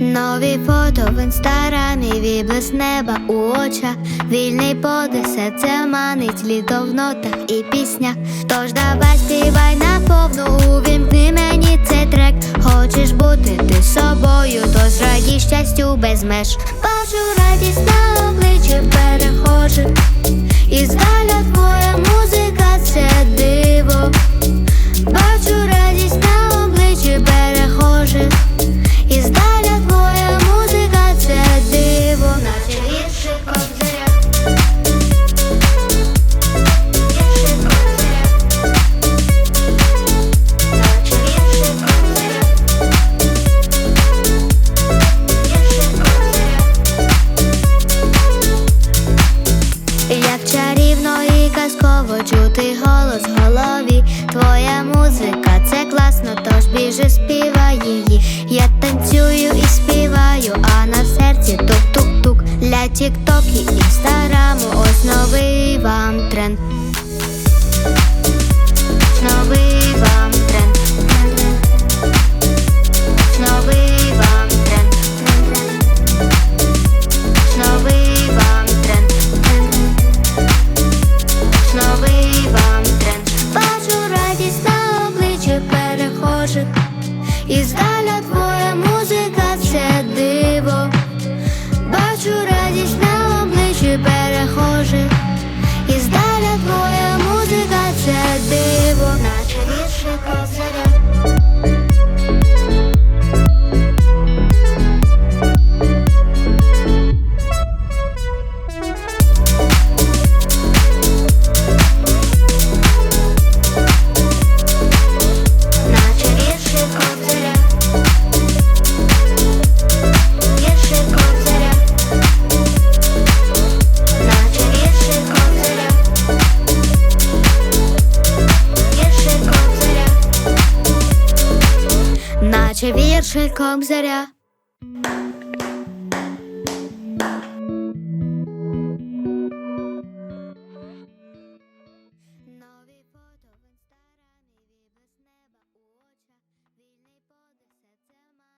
Нові фото в інстаграмі, віблес неба у очах, вільний подих, серце манить літо в нотах і піснях. Тож давай співай наповну, увімкни мені цей трек. Хочеш бути ти собою, то зрадій щастю без меж. Бачу радість і чути голос в голові. Твоя музика це класно, тож біжи, співай її. Я танцюю і співаю, а на серці тук-тук-тук. Для тік-ток і інстаграму, ось новий вам тренд. І здаля Наче віршиком кобзаря.